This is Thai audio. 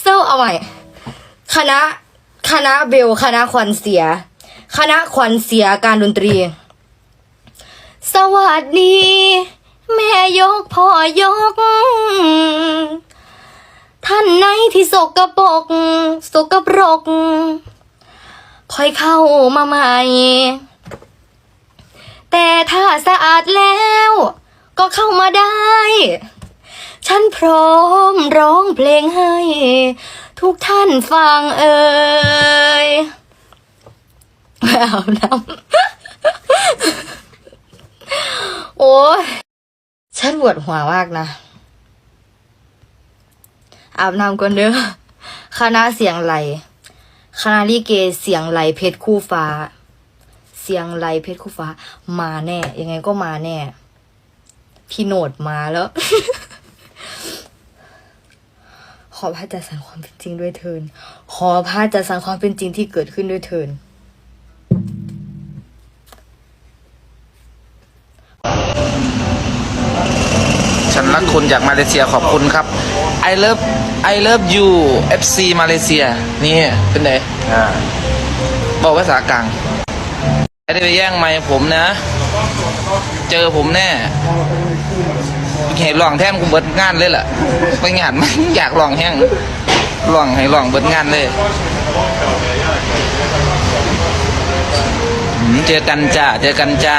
เศร้าเอาใหม่คณะคณะเบลคณะขวัญเสีย คณะขวัญเสียการดนตรี สวัสดี แม่ยกพ่อยก ท่านไหนที่สกปรกสกปรกค่อยเข้ามาใหม่ แต่ถ้าสะอาด เข้ามาได้ ฉันพร้อมร้องเพลงให้ ทุกท่านฟังเอ่ยเอาน้ำโอ้ยฉันปวดหัวมากนะ อาบน้ำก่อนเด้อคณะเสียงไหลคณะลิเกเสียงไหลเพชรคู่ฟ้า เสียงไหลเพชรคู่ฟ้า มาแน่ ยังไงก็มาแน่ พี่โนดมาแล้ว ขอพระจัดสรรความเป็นจริงด้วยเทิน ขอพระจัดสรรความเป็นจริงที่เกิดขึ้นด้วยเทินฉันรักคุณจากมาเลเซียขอบคุณครับ I love I love you FC มาเลเซีย นี่เป็นไงอ่าบอกภาษากลางไม่ได้ไปแย่งไมค์ผมนะ เจอผมแน่เห็นลองแท่นกูเบิดงานเลยล่ะ ไปงานมันอยากลองแห้งลองให้ลองเบิดงานเลยเจอกันจ้า เจอกันจ้า